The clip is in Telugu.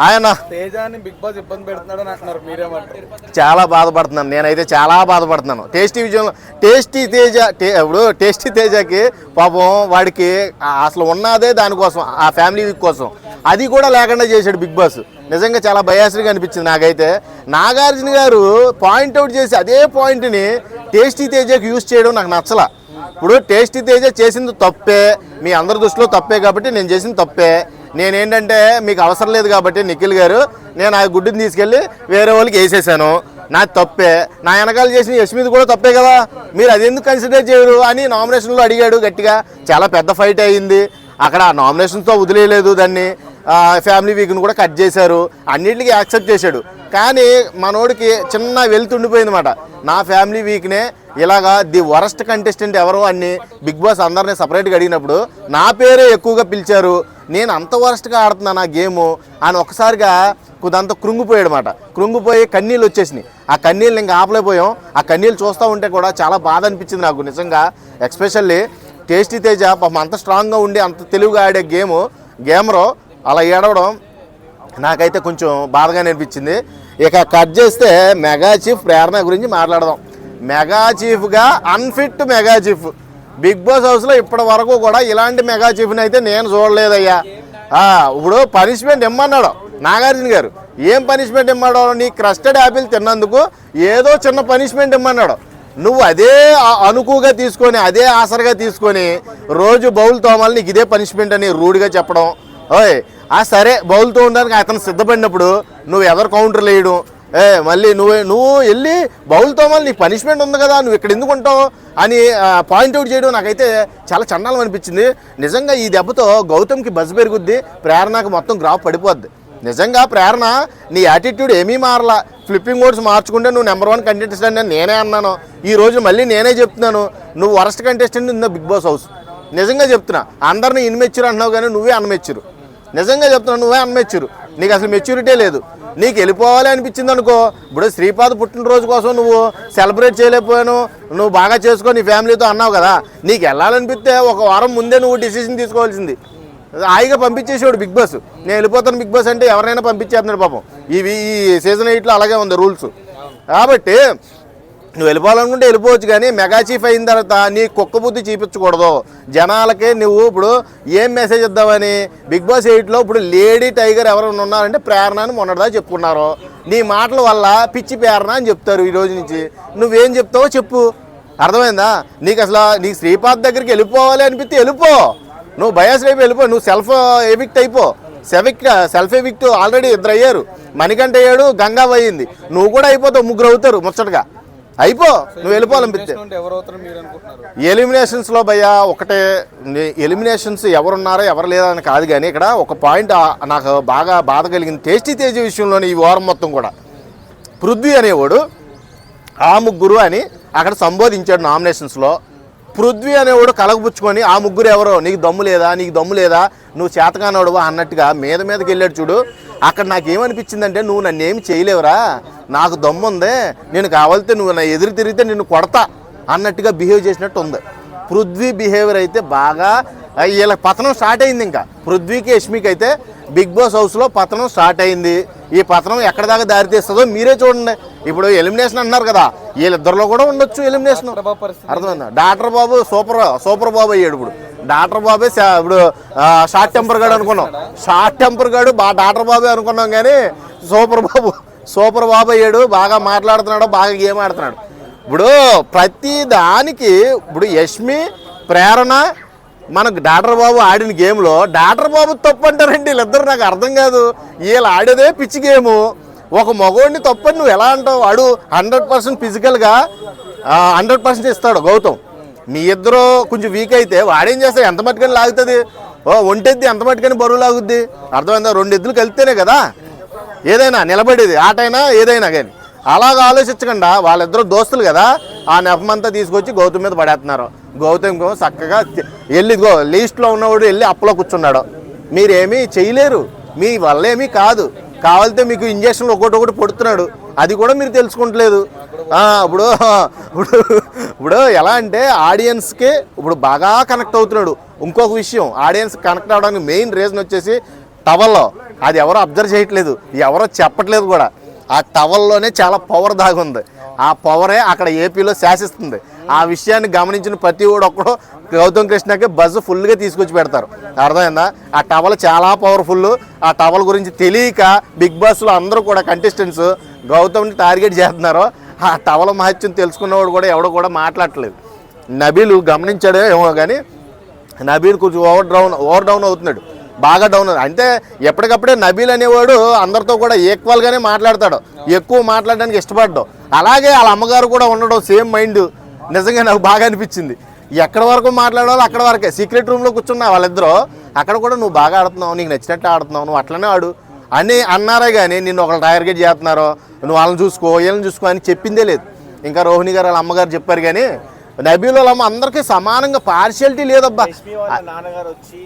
ఆయన బిగ్ బాస్ ఇబ్బంది పెడుతున్నాడు అంటున్నారు మీరేమంటారు? చాలా బాధపడుతున్నాను. నేనైతే చాలా బాధపడుతున్నాను. టేస్టీ విజయంలో టేస్టీ తేజ ఇప్పుడు టేస్టీ తేజకి పాపం వాడికి అసలు ఉన్నదే దానికోసం ఆ ఫ్యామిలీ వీక్ కోసం. అది కూడా లేకుండా చేశాడు బిగ్ బాస్. నిజంగా చాలా బయాసరిగా అనిపించింది నాకైతే. నాగార్జున గారు పాయింట్అవుట్ చేసి అదే పాయింట్ని టేస్టీ తేజకి యూజ్ చేయడం నాకు నచ్చలా. ఇప్పుడు టేస్టీ తేజ చేసింది తప్పే మీ అందరి దృష్టిలో తప్పే కాబట్టి నేను చేసింది తప్పే. నేనేంటంటే మీకు అవసరం లేదు కాబట్టి నిఖిల్ గారు నేను ఆ గుడ్డుని తీసుకెళ్ళి వేరే వాళ్ళకి వేసేసాను. నా తప్పే. నా వెనకాల చేసిన యశ్మిది కూడా తప్పే కదా. మీరు అది ఎందుకు కన్సిడర్ చేయరు అని నామినేషన్లో అడిగాడు గట్టిగా. చాలా పెద్ద ఫైట్ అయ్యింది అక్కడ నామినేషన్తో వదిలేయలేదు దాన్ని. ఫ్యామిలీ వీక్ని కూడా కట్ చేశారు. అన్నిటికీ యాక్సెప్ట్ చేశాడు. కానీ మనోడికి చిన్న వెళ్తుండిపోయింది అనమాట నా ఫ్యామిలీ వీక్నే ఇలాగా ది వరస్ట్ కంటెస్టెంట్ ఎవరు అని బిగ్ బాస్ అందరిని సపరేట్గా అడిగినప్పుడు నా పేరే ఎక్కువగా పిలిచారు. నేను అంత వరస్ట్గా ఆడుతున్నాను ఆ గేము అని ఒకసారిగా కొద్దంత కృంగిపోయాడు అనమాట కృంగిపోయి కన్నీళ్ళు వచ్చేసినాయి. ఆ కన్నీళ్ళు ఇంకా ఆపలేకపోయాం. ఆ కన్నీళ్ళు చూస్తూ ఉంటే కూడా చాలా బాధ అనిపించింది నాకు నిజంగా. ఎక్స్పెషల్లీ టేస్టీ తేజ పాపం అంత స్ట్రాంగ్గా ఉండి అంత తెలివిగా ఆడే గేము గేమరో అలా ఏడవడం నాకైతే కొంచెం బాధగానే అనిపించింది. ఇక కట్ చేస్తే మెగా చీఫ్ ప్రేరణ గురించి మాట్లాడదాం. మెగా చీఫ్గా unfit mega chief. Big Boss హౌస్లో ఇప్పటి వరకు కూడా ఇలాంటి మెగా చీఫ్ని అయితే నేను చూడలేదయ్యా. ఇప్పుడు పనిష్మెంట్ ఇమ్మన్నాడు నాగార్జున గారు. ఏం పనిష్మెంట్ ఇమ్మన్నాడు? నీ క్రస్టెడ్ యాపిల్ తిన్నందుకు ఏదో చిన్న పనిష్మెంట్ ఇమ్మన్నాడు. నువ్వు అదే అనుకుగా తీసుకొని అదే ఆసరగా తీసుకొని రోజు బౌల్ తోమాలి నీకు ఇదే పనిష్మెంట్ అని రూడ్గా చెప్పడం. ఓయ్ ఆ సరే బౌల్తో ఉండడానికి అతను సిద్ధపడినప్పుడు నువ్వు ఎవరు కౌంటర్లు వేయడం ఏ మళ్ళీ నువ్వు నువ్వు వెళ్ళి బౌల్తో మళ్ళీ నీకు పనిష్మెంట్ ఉంది కదా నువ్వు ఇక్కడ ఎందుకు ఉంటావు అని పాయింట్అవుట్ చేయడం నాకైతే చాలా చండాలం అనిపించింది. నిజంగా ఈ దెబ్బతో గౌతమ్కి బజ్ పెరుగుద్ది ప్రేరణకు మొత్తం గ్రాఫ్ పడిపోద్ది. నిజంగా ప్రేరణ నీ యాటిట్యూడ్ ఏమీ మారలా. ఫ్లిప్పింగ్ ఓట్స్ మార్చుకుంటే నువ్వు నెంబర్ వన్ కంటెస్టెంట్ అని నేనే అన్నాను. ఈ రోజు మళ్ళీ నేనే చెప్తున్నాను. నువ్వు worst contestant in the Big Boss house నిజంగా చెప్తున్నా అందరిని ఇన్మెచ్చురు అంటున్నావు కానీ నువ్వే అన్మెచ్చురు. నిజంగా చెప్తున్నావు నువ్వే అన్మెచ్చురు. నీకు అసలు మెచ్యూరిటీ లేదు. నీకు వెళ్ళిపోవాలి అనిపించింది అనుకో ఇప్పుడు శ్రీపాద పుట్టినరోజు కోసం నువ్వు సెలబ్రేట్ చేయలేకపోయాను నువ్వు బాగా చేసుకో నీ ఫ్యామిలీతో అన్నావు కదా నీకు వెళ్ళాలనిపిస్తే ఒక వారం ముందే నువ్వు డిసిషన్ తీసుకోవాల్సింది. హాయిగా పంపించేసేవాడు బిగ్ బాస్. నేను వెళ్ళిపోతాను బిగ్ బాస్ అంటే ఎవరైనా పంపించేస్తున్నాడు పాపం. ఇవి ఈ సీజన్ ఎయిట్లో అలాగే ఉంది రూల్స్ కాబట్టి నువ్వు వెళ్ళిపోవాలనుకుంటే వెళ్ళిపోవచ్చు కానీ మెగా చీఫ్ అయిన తర్వాత నీ కుక్క బుద్ధి చూపించకూడదు. జనాలకి నువ్వు ఇప్పుడు ఏం మెసేజ్ ఇద్దామని? బిగ్ బాస్ ఎయిట్లో ఇప్పుడు లేడీ టైగర్ ఎవరైనా ఉన్నారంటే ప్రేరణ అని మొన్నటిదా చెప్పుకున్నారు. నీ మాటల వల్ల పిచ్చి ప్రేరణ అని చెప్తారు ఈ రోజు నుంచి. నువ్వేం చెప్తావో చెప్పు. అర్థమైందా? నీకు అసలు నీకు శ్రీపాద్ దగ్గరికి వెళ్ళిపోవాలి అనిపిస్తే వెళ్ళిపో. నువ్వు బయాస్ రేపు వెళ్ళిపో. నువ్వు సెల్ఫ్ ఎవిక్ట్ అయిపో. సెవిక్ సెల్ఫ్ ఎవిక్ట్ ఆల్రెడీ ఇద్దరు అయ్యారు మణికంఠ అయ్యాడు గంగా పోయింది. నువ్వు కూడా అయిపోతావు ముగ్గురు అవుతారు ముచ్చటగా. అయిపో నువ్వు వెళ్ళిపోవాలనిపిస్తే. ఎలిమినేషన్స్లో భయ్యా ఒకటే ఎలిమినేషన్స్ ఎవరున్నారో ఎవరు లేదని కాదు కానీ ఇక్కడ ఒక పాయింట్ నాకు బాగా బాధ కలిగింది. టేస్టీ తేజ విషయంలోనే ఈ వారం మొత్తం కూడా. పృథ్వీ అనేవాడు ఆ ముగ్గురు అని అక్కడ సంబోధించాడు నామినేషన్స్లో పృథ్వీ అనేవాడు కలగపుచ్చుకొని ఆ ముగ్గురు ఎవరో? నీకు దమ్ము లేదా? నీకు దమ్ము లేదా? నువ్వు చేతకానోడువా అన్నట్టుగా మీద మీదకి వెళ్ళాడు చూడు. అక్కడ నాకు ఏమనిపించిందంటే నువ్వు నన్ను ఏమి చేయలేవురా? నాకు దమ్ము ఉంది. నేను కావాలితే నువ్వు నా ఎదురు తిరిగితే నిన్ను కొడతా అన్నట్టుగా బిహేవ్ చేసినట్టు ఉంది. పృథ్వీ బిహేవియర్ అయితే బాగా వీళ్ళ పతనం స్టార్ట్ అయింది ఇంకా. పృథ్వీకి యష్మికి అయితే బిగ్ బాస్ హౌస్లో పతనం స్టార్ట్ అయింది. ఈ పతనం ఎక్కడ దాకా దారితీస్తుందో మీరే చూడండి. ఇప్పుడు ఎలిమినేషన్ అంటున్నారు కదా వీళ్ళిద్దరిలో కూడా ఉండొచ్చు ఎలిమినేషన్ అర్థమైందా? Doctor Babu super super Babu అయ్యాడు ఇప్పుడు. డాక్టర్ బాబే ఇప్పుడు షార్ట్ టెంపర్ గాడు అనుకున్నాం. షార్ట్ టెంపర్ గాడు బా డాక్టర్ బాబే అనుకున్నాం కానీ సూపర్ బాబు సూపర్ బాబు అయ్యాడు. బాగా మాట్లాడుతున్నాడు బాగా గేమ్ ఆడుతున్నాడు. ఇప్పుడు ప్రతి దానికి ఇప్పుడు యష్మి ప్రేరణ మనకు డాక్టర్ బాబు ఆడిన గేమ్లో డాక్టర్ బాబు తప్పు అంటారండి వీళ్ళిద్దరు నాకు అర్థం కాదు. వీళ్ళు ఆడేదే పిచ్చి గేము ఒక మగోడిని తప్పని నువ్వు ఎలా అంటావు? వాడు హండ్రెడ్ పర్సెంట్ ఫిజికల్గా హండ్రెడ్ పర్సెంట్ ఇస్తాడు గౌతమ్. మీ ఇద్దరు కొంచెం వీక్ అయితే వాడేం చేస్తాడు? ఎంత మట్టుకని లాగుతుంది? ఓ ఒంటెద్ది ఎంత మట్టుకని బరువు లాగుద్ది? అర్థమైందా? రెండు ఎద్దులు కలిస్తేనే కదా. ఏదైనా నిలబడేది. ఆటైనా ఏదైనా కానీ. అలాగ ఆలోచించకుండా వాళ్ళిద్దరు దోస్తులు కదా ఆ నెపమంతా తీసుకొచ్చి గౌతమ్ మీద పడేస్తున్నారు గౌతమ్ చక్కగా వెళ్ళి లీస్ట్లో ఉన్నవాడు వెళ్ళి అప్పలో కూర్చున్నాడు. మీరేమీ చేయలేరు మీ వల్ల ఏమీ కాదు. కావాలితే మీకు ఇంజక్షన్లు ఒకటి ఒకటి పొడుతున్నాడు. అది కూడా మీరు తెలుసుకుంటలేదు. ఇప్పుడు ఇప్పుడు ఇప్పుడు ఎలా అంటే ఆడియన్స్కి ఇప్పుడు బాగా కనెక్ట్ అవుతున్నాడు. ఇంకొక విషయం ఆడియన్స్ కనెక్ట్ అవడానికి మెయిన్ రీజన్ వచ్చేసి టవల్లో. అది ఎవరో అబ్జర్వ్ చేయట్లేదు ఎవరో చెప్పట్లేదు కూడా. ఆ టవల్లోనే చాలా పవర్ దాగుంది. ఆ పవరే అక్కడ ఏపీలో శాసిస్తుంది. ఆ విషయాన్ని గమనించిన ప్రతి ఒక్కడు గౌతమ్ కృష్ణకి బజ్ ఫుల్గా తీసుకొచ్చి పెడతారు. అర్థమైందా? ఆ టవల్ చాలా పవర్ఫుల్. ఆ టవల్ గురించి తెలియక బిగ్ బాస్లో అందరూ కూడా కంటెస్టెంట్స్ గౌతమ్ని టార్గెట్ చేస్తున్నారు. ఆ టవల్ మహత్యం తెలుసుకున్నవాడు కూడా ఎవడో కూడా మాట్లాడట్లేదు. నబీలు గమనించాడో ఏమో కానీ నబీల్ కొంచెం ఓవర్ డౌన్ ఓవర్ డౌన్ అవుతున్నాడు. బాగా డౌన్ అంటే ఎప్పటికప్పుడే నబీల్ అనేవాడు అందరితో కూడా ఈక్వల్గానే మాట్లాడతాడు. ఎక్కువ మాట్లాడడానికి ఇష్టపడ్డాడు. అలాగే వాళ్ళ అమ్మగారు కూడా ఉండడం సేమ్ మైండ్ నిజంగా నాకు బాగా అనిపించింది. ఎక్కడ వరకు మాట్లాడాలో అక్కడ వరకే. సీక్రెట్ రూమ్లో కూర్చున్నా వాళ్ళిద్దరూ అక్కడ కూడా నువ్వు బాగా ఆడుతున్నావు నీకు నచ్చినట్టు ఆడుతున్నావు నువ్వు అట్లనే ఆడు. అని అన్నారే కానీ నిన్ను ఒకళ్ళు టార్గెట్ చేస్తున్నారో నువ్వు వాళ్ళని చూసుకో వీళ్ళని చూసుకో అని చెప్పిందే లేదు. ఇంకా రోహిణి గారు వాళ్ళ అమ్మగారు చెప్పారు కానీ నబీలో వాళ్ళమ్మ అందరికీ సమానంగా పార్షియాలిటీ లేదబ్బా. నాన్నగారు వచ్చి